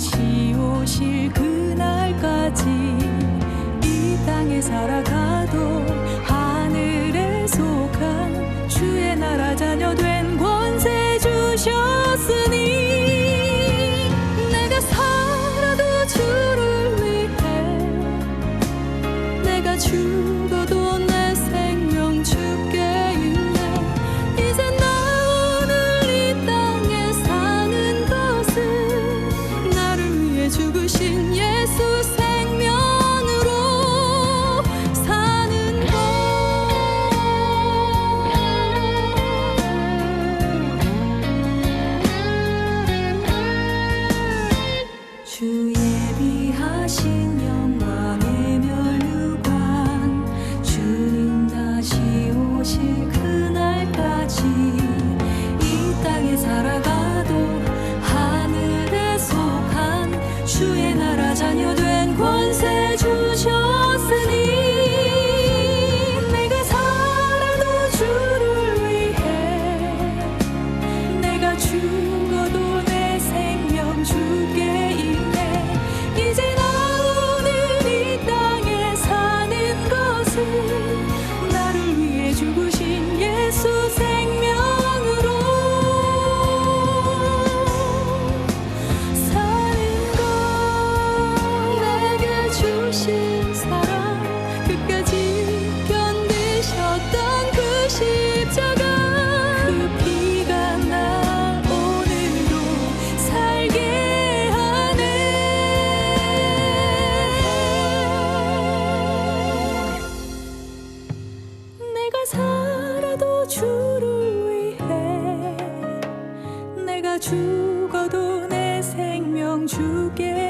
다시 오실 그날까지 이 땅에 살아가도 죽어도 내 생명 주게